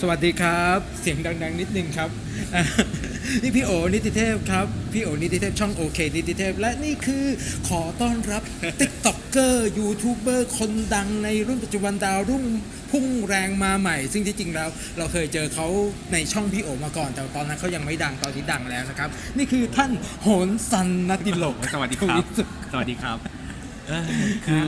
สวัสดีครับ เสียงดัง ๆ นิดนึงครับอ่านี่พี่โอนิติเทพครับ พี่โอนิติเทพช่องโอเคนิติเทพ และนี่คือขอต้อนรับติ๊กต็อกเกอร์ยูทูบเบอร์คนดังในรุ่นปัจจุบันดาวรุ่งพุ่งแรงมาใหม่ ซึ่งที่จริงแล้ว เราเคยเจอเขาในช่องพี่โอมาก่อน แต่ตอนนั้นเขายังไม่ดังตอนนี้ดังแล้วนะครับ นี่คือท่านโหนซันนดิโลกสวัสดีครับทวิสุทธิ์สวัสดีครับเออคือ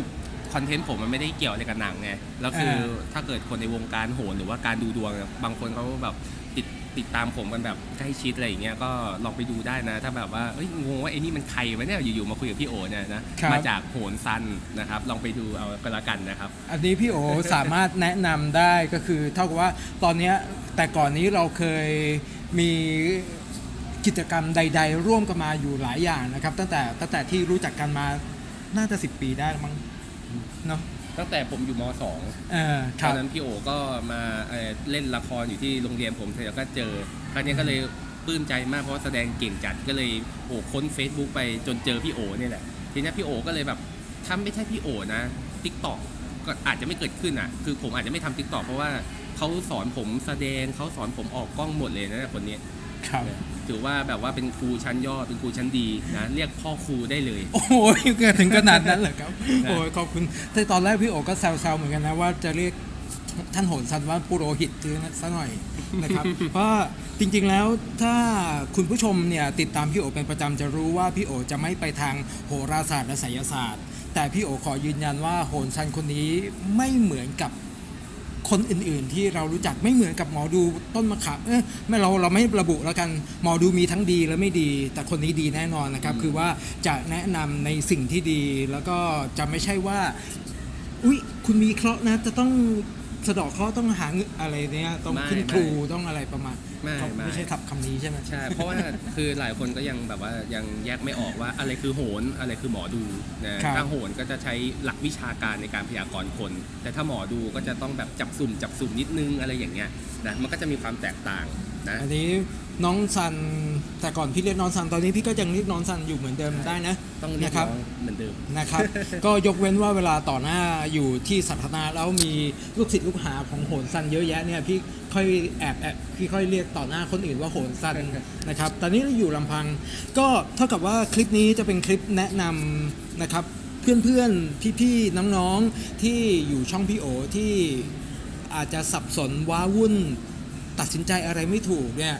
คอนเทนต์ผมมันไม่ได้เกี่ยวอะไรกับหนังไงแล้วคืออ่าถ้าเกิดคนในวงการโหนหรือว่าการดูดวงอะบางคนเขาแบบติดติดตามผมกันแบบใกล้ชิดอะไรอย่างเงี้ยก็ลองไปดูได้นะ ถ้าแบบว่าเอ้ยงงว่าไอ้นี่มันใครวะเนี่ยอยู่ๆมาคุยกับพี่โอเนี่ยนะครับมาจากโหนซันนะครับ ลองไปดูเอาก็แล้วกันนะครับ อันนี้พี่โอสามารถแนะนำได้ก็คือเท่ากับว่าตอนเนี้ยแต่ก่อนนี้เราเคยมีกิจกรรมใด ๆ ร่วมกันมาอยู่หลายอย่างนะครับ ตั้งแต่ตั้งแต่ที่รู้จักกันมาน่าจะ 10 ปีได้แล้วมั้ง เนาะตั้งแต่ผมอยู่มสองเออคตรัอบนนั้นพี่โอก็มาเอ่อเล่นละครอยู่ที่โรงเรียนผมเสร็จแล้วก็เจอครั้งนี้ก็เลยปลื้มใจมากเพราะว่าแสดงเก่งจัดก็เลยโอ้ค้น Facebook ไปจนเจอพี่โอเนี่ยแหละทีนี้พี่โอก็เลยแบบถ้าไม่ใช่พี่โอนะทิกตอกก็อาจจะไม่เกิดขึ้นอะ คือผมอาจจะไม่ทำทิกตอกเพราะว่าเขาสอนผมแสดงเขาสอนผมออกกล้องหมดเลยนะคนนี้ ครับถือว่าแบบว่าเป็นครูชั้นยอดเป็นครูชั้นดีนะเรียกพ่อครูได้เลย โอ้ยเกิดถึงขนาดนั้นเหรอครับนะโอ้ยขอบคุณแต่ตอนแรกพี่โอก็แซวๆเหมือนกันนะว่าจะเรียกท่านโหนซันว่าปุโรหิตคือซะหน่อยนะครับ เพราะจริงๆแล้วถ้าคุณผู้ชมเนี่ยติดตามพี่โอเป็นประจำจะรู้ว่าพี่โอจะไม่ไปทางโหราศาสตร์และไสยศาสตร์ แต่พี่โอขอยืนยันว่าโหนซันคนนี้ไม่เหมือนกับ คนอื่นๆ ที่เรารู้จักไม่เหมือนกับหมอดูต้นมะขามเอ้ยไม่เราเราไม่ระบุแล้วกันหมอดูมีทั้งดีและไม่ดี แต่คนนี้ดีแน่นอนนะครับ คือว่าจะแนะนำในสิ่งที่ดีแล้วก็จะไม่ใช่ว่าอุ๊ยคุณมีเคราะห์นะจะต้องสะเดอกเคราะห์ต้องหาเงินอะไรเนี่ยต้องไม่ขึ้นไม่ครูต้องอะไรประมาณ ไม่เขาไม่ไม่ใช่ทับคำนี้ใช่ไหมใช่ เพราะว่าคือหลายคนก็ยังแบบว่ายังแยกไม่ออกว่าอะไรคือโหนอะไรคือหมอดูนะครับถ้าโหนก็จะใช้หลักวิชาการในการพยากรณ์คน แต่ถ้าหมอดูก็จะต้องแบบจับสุ่มจับสุ่มนิดนึงอะไรอย่างเงี้ยนะมันก็จะมีความแตกต่างนะอันนี้น้องซันแต่ก่อนพี่เรียกน้องซันตอนนี้พี่ก็ยังเรียกน้องซันอยู่เหมือนเดิมได้นะต้องเรียกนะครับน้องเหมือนเดิมนะครับ ก็ยกเว้นว่าเวลาต่อหน้าอยู่ที่สัทนาแล้วมีลูกศิษย์ลูกหาของโหนซันเยอะแยะเนี่ยพี่ ค่อยแอบแอบพี่ค่อยเรียกต่อหน้าคนอื่นว่าโหนซันนะครับ ตอนนี้เราอยู่ลำพัง ก็เท่ากับว่าคลิปนี้จะเป็นคลิปแนะนำนะครับเพื่อนๆ พี่ๆ น้องๆ ที่อยู่ช่องพี่โอที่อาจจะสับสนว้าวุ่น ตัดสินใจอะไรไม่ถูกเนี่ย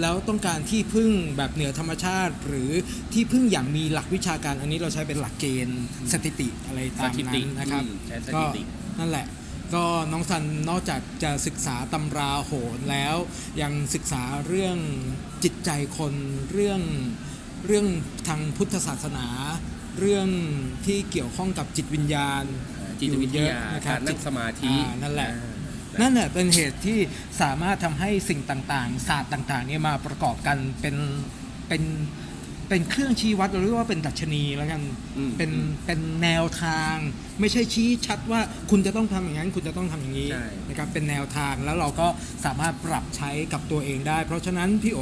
แล้วต้องการที่พึ่งแบบเหนือธรรมชาติ หรือที่พึ่งอย่างมีหลักวิชาการอันนี้เราใช้เป็นหลักเกณฑ์สถิติอะไรตามสถิตินั้นนะครับอืมใช้สก็ถิตินั่นแหละ ก็น้องซันนอกจากจะศึกษาตำราโหนแล้ว ยังศึกษาเรื่องจิตใจคนเรื่องเรื่องทางพุทธศาสนา เรื่องที่เกี่ยวข้องกับจิตวิญญาณจิตวิทยานะครักาบรนั่งสมาธิอ่านั่นแหละอ่านั่นแหละเป็นเหตุที่สามารถทำให้สิ่งต่างๆ ศาสตร์ต่างๆเนี่ยมาประกอบกันเป็นเป็น เป็นเครื่องชี้วัดหรือว่าเป็นดัชนีแล้วกันอืมเป็นเป็นแนวทาง ไม่ใช่ชี้ชัดว่าคุณจะต้องทำอย่างนั้น คุณจะต้องทำอย่างนี้ใช่ นะครับเป็นแนวทางแล้วเราก็สามารถปรับใช้กับตัวเองได้ เพราะฉะนั้นพี่โอ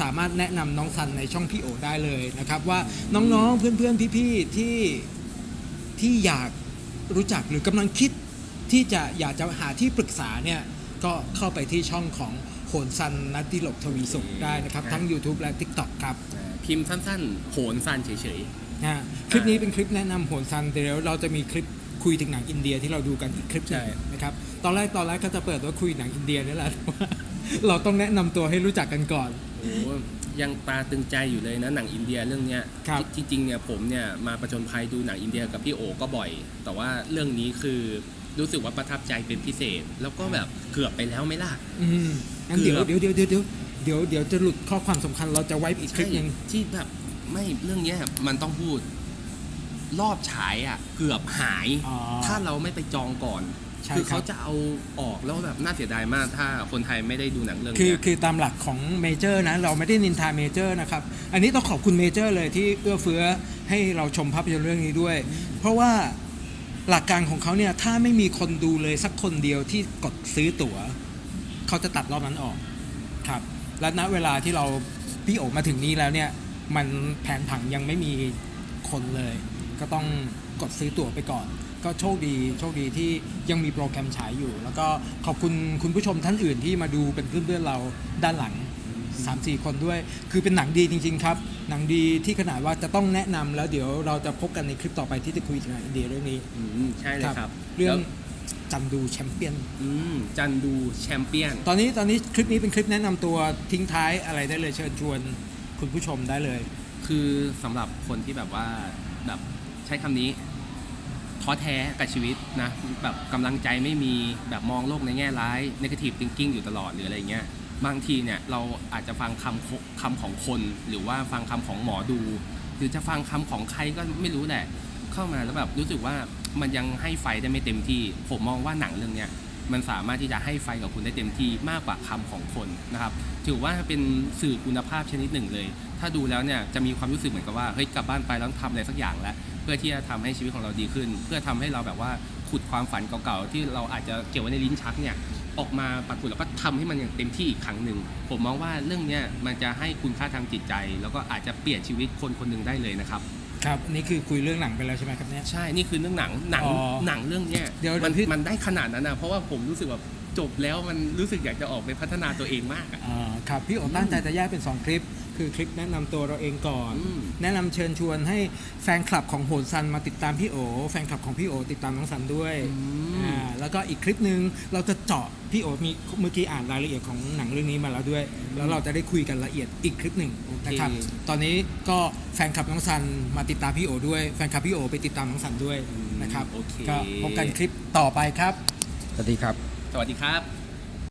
สามารถแนะนำน้องซันในช่องพี่โอได้เลยนะครับว่าน้องๆเพื่อนๆพี่ๆที่ ที่อยากรู้จักหรือกำลังคิดที่จะอยากจะหาที่ปรึกษาเนี่ย ก็เข้าไปที่ช่องของโหนซันนัตติหลบทวีสุขได้นะครับ ทั้ง YouTube และ TikTok ครับ อ่า พิมพ์สั้นๆ โหนสั้นเฉยนะคลิปนี้เป็นคลิปแนะนำโหนซันเดี๋ยวเราจะมีคลิปคุยถึงหนังอินเดียที่เราดูกันอีกคลิปหนึงใช่ นะครับตอนแรกตอนแรกก็จะเปิดว่าคุยหนังอินเดียนี่แหละเราต้องแนะนำตัวให้รู้จักกันก่อน ๆโอ้ยังตาตึงใจอยู่เลยนะหนังอินเดียเรื่องเนี้ยครับ ที่จริงเนี่ยผมเนี่ยมาประจนภัยดูหนังอินเดียกับพี่โอก็บ่อย แต่ว่าเรื่องนี้คือรู้สึกว่าประทับใจเป็นพิเศษ แล้วก็แบบเกือบไปแล้วไหม่ล่ะ อืมงั้นเดี๋ยวเดี๋ยวเดี๋ยวเดี๋ยวเดี๋ยวเดี๋ยวเดี๋ยวจะหลุดข้อความสำคัญเราจะไว้อีกคลิปหนึงใช่ที่แบบไม่เรื่องเนี้ยมันต้องพูด รอบฉายอะ เกือบหาย อ๋อ ถ้าเราไม่ไปจองก่อน ใช่คือครัเขาบจะเอาออกแล้วแบบน่าเสียดายมาก ถ้าคนไทยไม่ได้ดูหนังเรื่องคือเนี้ย คือตามหลักของเมเจอร์นะเราไม่ได้นินทาเมเจอร์นะครับ อันนี้ต้องขอบคุณเมเจอร์เลยที่เอื้อเฟื้อให้เราชมภาพยนตร์เรื่องนี้ด้วย เพราะว่าหลักการของเขาเนี่ยถ้าไม่มีคนดูเลยสักคนเดียวที่กดซื้อตั๋ว เขาจะตัดรอบนั้นออกครับ และณเวลาที่เราพี่โอมาถึงนี้แล้วเนี่ย มันแผนผังยังไม่มีคนเลย ก็ต้องกดซื้อตั๋วไปก่อน ก็โชคดีโชคดีที่ยังมีโปรแกรมฉายอยู่ แล้วก็ขอบคุณคุณผู้ชมท่านอื่นที่มาดูเป็นเพื่อนๆเราด้านหลัง 3 4 คนด้วย คือเป็นหนังดีจริง ๆ ครับ หนังดีที่ขนาดว่าจะต้องแนะนำแล้วเดี๋ยวเราจะพบกันในคลิปต่อไปที่จะคุยถึงหนังอินเดียเรื่องนี้ อืมใช่เลยครับ เรื่องแล้ว จันดูแชมเปี้ยน อืมจันดูแชมเปี้ยน ตอนนี้ตอนนี้คลิปนี้เป็นคลิปแนะนำตัวทิ้งท้ายอะไรได้เลยเชิญชวนคุณผู้ชมได้เลย คือสำหรับคนที่แบบว่าแบบใช้คำนี้ท้อแท้กับชีวิตนะแบบกำลังใจไม่มีแบบมองโลกในแง่ร้าย negative thinking อยู่ตลอดหรืออะไรเงี้ยบางทีเนี่ยเราอาจจะฟังคำโคคำของคน หรือว่าฟังคำของหมอดู หรือจะฟังคำของใครก็ไม่รู้แหละ เข้ามาแล้วแบบรู้สึกว่า มันยังให้ไฟได้ไม่เต็มที่ ผมมองว่าหนังเรื่องเนี้ยมันสามารถที่จะให้ไฟกับคุณได้เต็มที่มากกว่าคำของคนนะครับ ถือว่าเป็นสื่อคุณภาพชนิดหนึ่งเลย ถ้าดูแล้วเนี่ยจะมีความรู้สึกเหมือนกับว่าเฮ้ยกลับบ้านไปแล้วต้องทำอะไรสักอย่างแล้วเพื่อที่จะทำให้ชีวิตของเราดีขึ้น เพื่อทำให้เราแบบว่าขุดความฝันเก่าๆที่เราอาจจะเก็บไว้ในลิ้นชักเนี่ยออกมาปรากฏแล้วก็ทำให้มันอย่างเต็มที่อีกครั้งหนึ่งผมมองว่าเรื่องเนี้ยมันจะให้คุณค่าทางจิตใจ แล้วก็อาจจะเปลี่ยนชีวิตคนคนหนึ่งได้เลยนะครับ ครับนี่คือคุยเรื่องหนังไปแล้วใช่ไหมครับเนี่ย ใช่ นี่คือเรื่องหนัง หนัง อ๋อหนังเรื่องเนี้ย เดี๋ยว มันพี่มันได้ขนาดนั้นนะเพราะว่าผมรู้สึกแบบ จบแล้วมันรู้สึกอยากจะออกไปพัฒนาตัวเองมากอะ อ่าครับพี่โอตั้งใจจะแยกเป็น 2 คลิป คือคลิปแนะนำตัวเราเองก่อน อืม แนะนำเชิญชวนให้แฟนคลับของโหนซันมาติดตามพี่โอ แฟนคลับของพี่โอ ติดตามน้องซันด้วยอ่าแล้วก็อีกคลิปหนึ่งเราจะเจาะพี่โอมีเมื่อกี้อ่านรายละเอียดของหนังเรื่องนี้มาแล้วด้วย แล้วเราจะได้คุยกันละเอียดอีกคลิปหนึ่งนะครับตอนนี้ก็แฟนคลับน้องซันมาติดตามพี่โอด้วยแฟนคลับพี่โอไปติดตามน้องซันด้วยนะครับโอเค ก็พบกันคลิปต่อไปครับ สวัสดีครับ สวัสดีครับ